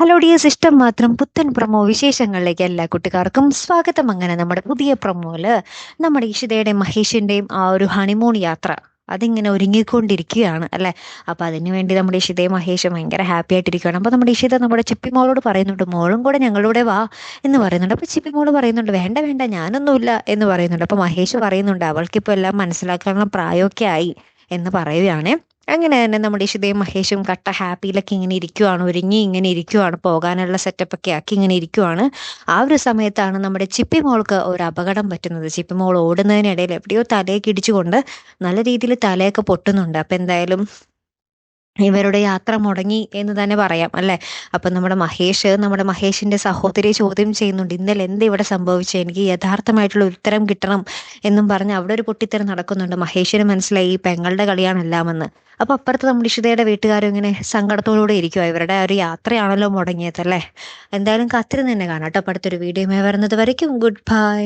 Hello dears ഇഷ്ടം മാത്രം പുത്തൻ പ്രമോ വിശേഷങ്ങളിലേക്ക് എല്ലാ കുട്ടികാർക്കും സ്വാഗതം. അങ്ങനെ നമ്മുടെ പുതിയ പ്രമോൽ നമ്മുടെ ഇഷിതയുടെയും മഹേഷിന്റെയും ആ ഒരു ഹണിമൂൺ യാത്ര അതിങ്ങനെ ഒരുങ്ങിക്കൊണ്ടിരിക്കുകയാണ് അല്ലേ? അപ്പൊ അതിനുവേണ്ടി നമ്മുടെ ഇഷിതയും മഹേഷും ഭയങ്കര ഹാപ്പി ആയിട്ടിരിക്കുകയാണ്. അപ്പോൾ നമ്മുടെ ഇഷിത നമ്മുടെ ചിപ്പി മോളോട് പറയുന്നുണ്ട് മോളും കൂടെ ഞങ്ങളുടെ വാ എന്ന് പറയുന്നുണ്ട്. അപ്പോൾ ചിപ്പി മോൾ പറയുന്നുണ്ട് വേണ്ട വേണ്ട ഞാനൊന്നുമില്ല എന്ന് പറയുന്നുണ്ട്. അപ്പോൾ മഹേഷ് പറയുന്നുണ്ട് അവൾക്കിപ്പോ എല്ലാം മനസ്സിലാക്കാനുള്ള പ്രായമൊക്കെ ആയി എന്ന് പറയുകയാണ്. അങ്ങനെ തന്നെ നമ്മുടെ ഇഷിതയും മഹേഷും കട്ട ഹാപ്പിയിലൊക്കെ ഇങ്ങനെ ഇരിക്കുവാണ് ഒരുങ്ങി ഇങ്ങനെ ഇരിക്കുവാണ് പോകാനുള്ള സെറ്റപ്പ് ഒക്കെ ആക്കി ഇങ്ങനെ ഇരിക്കുവാണ്. ആ ഒരു സമയത്താണ് നമ്മുടെ ചിപ്പി മോൾക്ക് ഒരു അപകടം പറ്റുന്നത്. ചിപ്പി മോൾ ഓടുന്നതിനിടയിൽ എവിടെയോ തലയൊക്കെ ഇടിച്ചുകൊണ്ട് നല്ല രീതിയിൽ തലയൊക്കെ പൊട്ടുന്നുണ്ട്. അപ്പൊ എന്തായാലും ഇവരുടെ യാത്ര മുടങ്ങി എന്ന് തന്നെ പറയാം അല്ലെ? അപ്പൊ നമ്മുടെ മഹേഷ് നമ്മുടെ മഹേഷിന്റെ സഹോദരി ചോദ്യം ചെയ്യുന്നുണ്ട് ഇന്നലെ എന്ത് ഇവിടെ സംഭവിച്ചു? എനിക്ക് യഥാർത്ഥമായിട്ടുള്ള ഉത്തരം കിട്ടണം എന്നും പറഞ്ഞ് അവിടെ ഒരു പൊട്ടിത്തെറി നടക്കുന്നുണ്ട്. മഹേഷിന് മനസ്സിലായി ഈ പെങ്ങളുടെ കളിയാണ് എല്ലാമെന്ന് അപ്പൊ അപ്പുറത്ത് നമ്മുടെ ഇഷിതയുടെ വീട്ടുകാരും ഇങ്ങനെ സങ്കടത്തോടുകൂടെ ഇരിക്കുക ഇവരുടെ ഒരു യാത്രയാണല്ലോ മുടങ്ങിയത് അല്ലേ? എന്തായാലും കാത്തിരുന്ന് തന്നെ കാണാം കേട്ടോ. അടുത്തൊരു വീഡിയോ വരുന്നത് വരയ്ക്കും. Good bye